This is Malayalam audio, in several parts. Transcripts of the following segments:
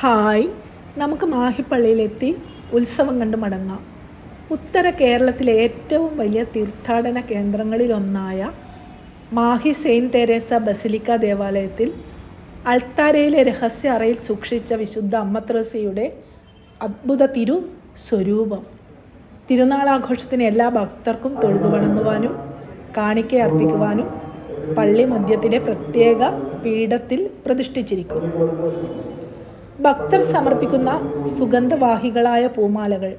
ഹായ്. നമുക്ക് മാഹിപ്പള്ളിയിലെത്തി ഉത്സവം കണ്ട് മടങ്ങാം. ഉത്തര കേരളത്തിലെ ഏറ്റവും വലിയ തീർത്ഥാടന കേന്ദ്രങ്ങളിലൊന്നായ മാഹി സെയിന്റ് തെരേസ ബസിലിക്ക ദേവാലയത്തിൽ അൾത്താരയിലെ രഹസ്യ അറയിൽ സൂക്ഷിച്ച വിശുദ്ധ അമ്മത്രസിയുടെ അത്ഭുത തിരു സ്വരൂപം തിരുനാളാഘോഷത്തിന് എല്ലാ ഭക്തർക്കും തൊഴുതു വണങ്ങുവാനും കാണിക്ക അർപ്പിക്കുവാനും പള്ളി മധ്യത്തിലെ പ്രത്യേക പീഠത്തിൽ പ്രതിഷ്ഠിച്ചിരിക്കും ഭക്തർ സമർപ്പിക്കുന്ന സുഗന്ധവാഹികളായ പൂമാലകൾ.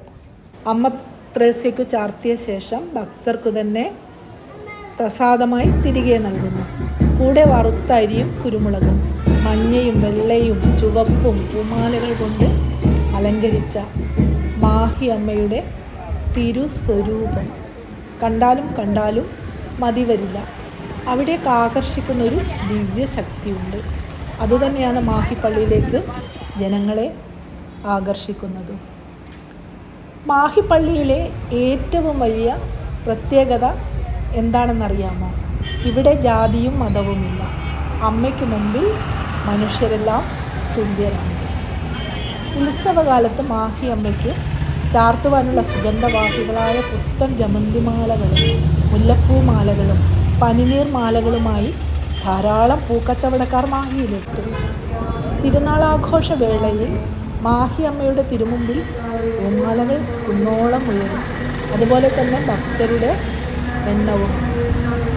അമ്മ ത്രേസ്യയ്ക്കു ചാർത്തിയ ശേഷം ഭക്തർക്കു തന്നെ പ്രസാദമായി തിരികെ നൽകുന്നു. കൂടെ വറുത്ത അരിയും കുരുമുളകും മഞ്ഞയും വെള്ളയും ചുവപ്പും പൂമാലകൾ കൊണ്ട് അലങ്കരിച്ച മാഹി അമ്മയുടെ തിരുസ്വരൂപം. കണ്ടാലും കണ്ടാലും മതി വരില്ല. അവിടേക്ക് ആകർഷിക്കുന്ന ഒരു ദിവ്യശക്തിയുണ്ട്. അതുതന്നെയാണ് മാഹിപ്പള്ളിയിലേക്ക് ജനങ്ങളെ ആകർഷിക്കുന്നതും. മാഹിപ്പള്ളിയിലെ ഏറ്റവും വലിയ പ്രത്യേകത എന്താണെന്നറിയാമോ? ഇവിടെ ജാതിയും മതവുമില്ല. അമ്മയ്ക്ക് മുമ്പിൽ മനുഷ്യരെല്ലാം തുല്യരാണ്. ഉത്സവകാലത്ത് മാഹി അമ്മയ്ക്ക് ചാർത്തുവാനുള്ള സുഗന്ധവാഹികളായ പുത്തൻ ജമന്തിമാലകളും മുല്ലപ്പൂമാലകളും പനിനീർ മാലകളുമായി ധാരാളം പൂക്കച്ചവടക്കാർ മാഹിയിലെത്തും. തിരുനാളാഘോഷ വേളയിൽ മാഹി അമ്മയുടെ തിരുമുമ്പിൽ പൂമാലകൾ കുന്നോളം ഉയരും. അതുപോലെ തന്നെ ഭക്തരുടെ എണ്ണവും.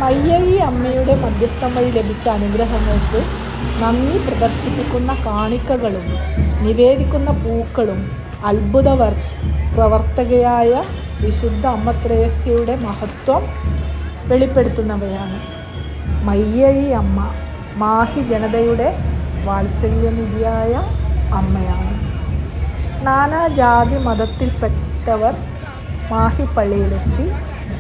പയ്യഴി അമ്മയുടെ മധ്യസ്ഥം വഴി ലഭിച്ച അനുഗ്രഹങ്ങൾക്ക് നന്ദി പ്രദർശിപ്പിക്കുന്ന കാണിക്കകളും നിവേദിക്കുന്ന പൂക്കളും അത്ഭുതവർ പ്രവർത്തകയായ വിശുദ്ധ അമ്മ ത്രേസ്യയുടെ മഹത്വം വെളിപ്പെടുത്തുന്നവയാണ്. മയ്യഴി അമ്മ മാഹി ജനതയുടെ വാത്സല്യനിധിയായ അമ്മയാണ്. നാനാജാതി മതത്തിൽപ്പെട്ടവർ മാഹി പള്ളിയിലെത്തി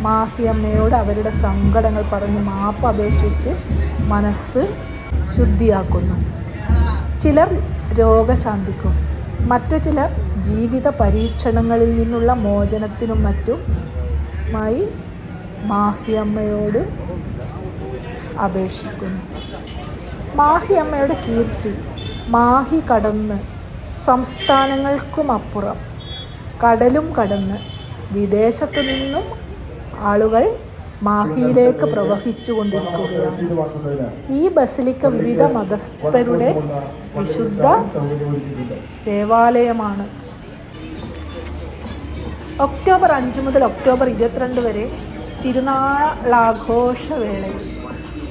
മാഹി അമ്മയോട് അവരുടെ സങ്കടങ്ങൾ പറഞ്ഞ് മാപ്പ് അപേക്ഷിച്ച് മനസ്സ് ശുദ്ധിയാക്കുന്നു. ചിലർ രോഗശാന്തിക്കും മറ്റു ചിലർ ജീവിത പരീക്ഷണങ്ങളിൽ നിന്നുള്ള മോചനത്തിനും മറ്റും മറ്റുമായി മാഹിയമ്മയോട് അപേക്ഷിക്കുന്നു. മാഹിയമ്മയുടെ കീർത്തി മാഹി കടന്ന് സംസ്ഥാനങ്ങൾക്കുമപ്പുറം കടലും കടന്ന് വിദേശത്തു നിന്നും ആളുകൾ മാഹിയിലേക്ക് പ്രവഹിച്ചു കൊണ്ടിരിക്കുകയാണ് ഈ ബസിലിക്ക വിവിധ മതസ്ഥരുടെ വിശുദ്ധ ദേവാലയമാണ്. ഒക്ടോബർ അഞ്ച് മുതൽ ഒക്ടോബർ ഇരുപത്തിരണ്ട് വരെ തിരുനാളാഘോഷവേളയിൽ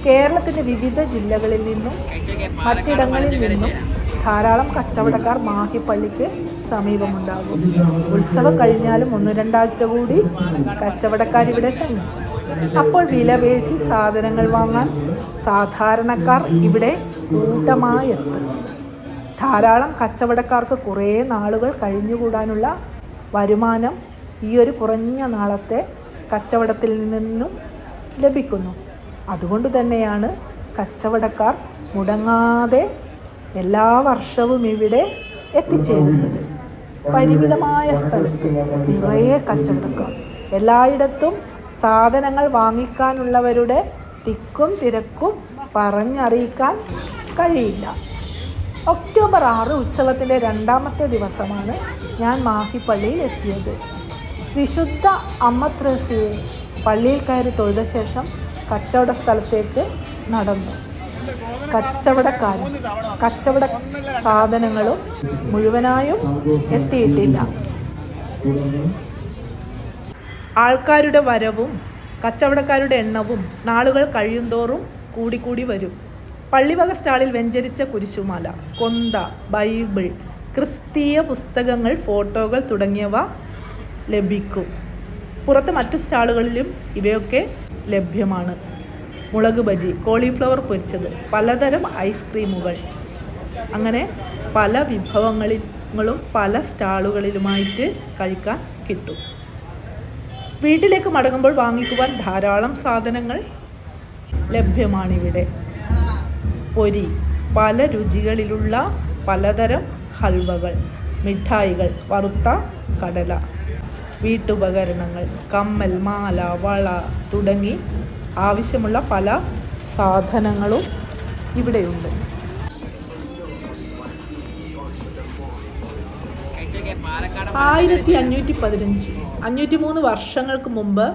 കേരളത്തിന്റെ വിവിധ ജില്ലകളിൽ നിന്നും മറ്റിടങ്ങളിൽ നിന്നും ധാരാളം കച്ചവടക്കാർ മാഹിപ്പള്ളിക്ക് സമീപമുണ്ടാകും. ഉത്സവം കഴിഞ്ഞാലും ഒന്ന് രണ്ടാഴ്ച കൂടി കച്ചവടക്കാരിവിടെ തങ്ങും അപ്പോൾ വിലപേശി സാധനങ്ങൾ വാങ്ങാൻ സാധാരണക്കാർ ഇവിടെ കൂട്ടമായി എത്തും ധാരാളം കച്ചവടക്കാർക്ക് കുറേ നാളുകൾ കഴിഞ്ഞുകൂടാനുള്ള വരുമാനം ഈ ഒരു കുറഞ്ഞ നാളത്തെ കച്ചവടത്തിൽ നിന്നും ലഭിക്കുന്നു. അതുകൊണ്ട് തന്നെയാണ് കച്ചവടക്കാർ മുടങ്ങാതെ എല്ലാ വർഷവും ഇവിടെ എത്തിച്ചേരുന്നത്. പരിമിതമായ സ്ഥലത്ത് നിറയെ കച്ചവടക്കാർ. എല്ലായിടത്തും സാധനങ്ങൾ വാങ്ങിക്കാനുള്ളവരുടെ തിക്കും തിരക്കും പറഞ്ഞറിയിക്കാൻ കഴിയില്ല. ഒക്ടോബർ ആറ് ഉത്സവത്തിന്റെ രണ്ടാമത്തെ ദിവസമാണ് ഞാൻ മാഹിപ്പള്ളിയിൽ എത്തിയത്. വിശുദ്ധ അമ്മ പള്ളിയിൽ കയറി തൊഴുത ശേഷം കച്ചവട സ്ഥലത്തേക്ക് നടന്നു. കച്ചവടക്കാരൻ കച്ചവട സാധനങ്ങളും മുഴുവനായും എത്തിയിട്ടില്ല. ആൾക്കാരുടെ വരവും കച്ചവടക്കാരുടെ എണ്ണവും നാളുകൾ കഴിയുന്തോറും കൂടിക്കൂടി വരും. പള്ളിവക സ്റ്റാളിൽ വെഞ്ചരിച്ച കുരിശുമാല കൊന്ത ബൈബിൾ ക്രിസ്തീയ പുസ്തകങ്ങൾ ഫോട്ടോകൾ തുടങ്ങിയവ ലഭിക്കും. പുറത്ത് മറ്റു സ്റ്റാളുകളിലും ഇവയൊക്കെ ലഭ്യമാണ്. മുളക് ബജി കോളിഫ്ലവർ പൊരിച്ചത് പലതരം ഐസ്ക്രീമുകൾ അങ്ങനെ പല വിഭവങ്ങളിലും പല സ്റ്റാളുകളിലുമായിട്ട് കഴിക്കാൻ കിട്ടും. വീട്ടിലേക്ക് മടങ്ങുമ്പോൾ വാങ്ങിക്കുവാൻ ധാരാളം സാധനങ്ങൾ ലഭ്യമാണിവിടെ. പൊരി പല രുചികളിലുള്ള പലതരം ഹൽവകൾ മിഠായികൾ വറുത്ത കടല. വീട്ടുപകരണങ്ങൾ കമ്മൽ മാല വള തുടങ്ങി ആവശ്യമുള്ള പല സാധനങ്ങളും ഇവിടെയുണ്ട്. ആയിരത്തി അഞ്ഞൂറ്റി പതിനഞ്ച് അഞ്ഞൂറ്റി മൂന്ന് വർഷങ്ങൾക്ക് മുമ്പ്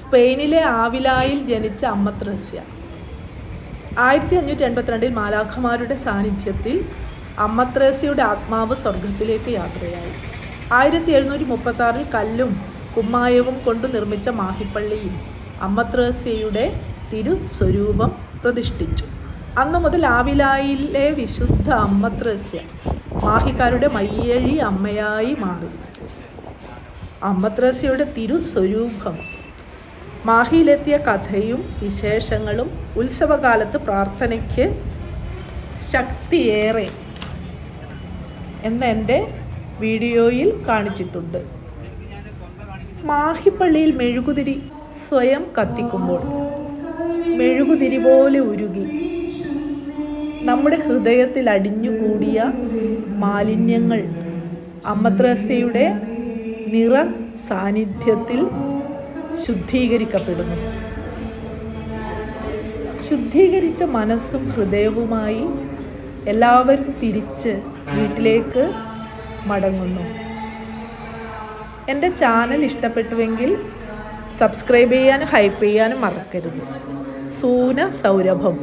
സ്പെയിനിലെ ആവിലായിൽ ജനിച്ച അമ്മ ത്രസ്യ ആയിരത്തി അഞ്ഞൂറ്റി എൺപത്തിരണ്ടിൽ മാലാഖമാരുടെ സാന്നിധ്യത്തിൽ അമ്മ ത്രേസ്യയുടെ ആത്മാവ് സ്വർഗത്തിലേക്ക് യാത്രയായി. ആയിരത്തി എഴുന്നൂറ്റി മുപ്പത്തി ആറിൽ കല്ലും കുമ്മായവും കൊണ്ട് നിർമ്മിച്ച മാഹിപ്പള്ളിയിൽ അമ്മത്രേസ്യയുടെ തിരുസ്വരൂപം തിരു സ്വരൂപം പ്രതിഷ്ഠിച്ചു. അന്നു മുതൽ ആവിലായിലെ വിശുദ്ധ അമ്മത്രേസ്യ മാഹിക്കാരുടെ മയ്യഴി അമ്മയായി മാറി. അമ്മത്രേസ്യയുടെ തിരുസ്വരൂപം തിരു സ്വരൂപം മാഹിയിലെത്തിയ കഥയും വിശേഷങ്ങളും ഉത്സവകാലത്ത് പ്രാർത്ഥനയ്ക്ക് ശക്തിയേറെ എന്ന് എന്റെ വീഡിയോയിൽ കാണിച്ചിട്ടുണ്ട്. മാഹിപ്പള്ളിയിൽ മെഴുകുതിരി സ്വയം കത്തിക്കുമ്പോൾ മെഴുകുതിരി പോലെ ഉരുകി നമ്മുടെ ഹൃദയത്തിൽ അടിഞ്ഞുകൂടിയ മാലിന്യങ്ങൾ അമ്മത്രസയുടെ നിറ സാന്നിധ്യത്തിൽ ശുദ്ധീകരിക്കപ്പെടുന്നു. ശുദ്ധീകരിച്ച മനസ്സും ഹൃദയവുമായി എല്ലാവരും തിരിച്ച് വീട്ടിലേക്ക് മടങ്ങുന്നു. എന്റെ ചാനൽ ഇഷ്ടപ്പെട്ടുവെങ്കിൽ സബ്സ്ക്രൈബ് ചെയ്യാനും ഹൈപ്പ് ചെയ്യാനും മറക്കരുത്. സൂന സൗരഭം.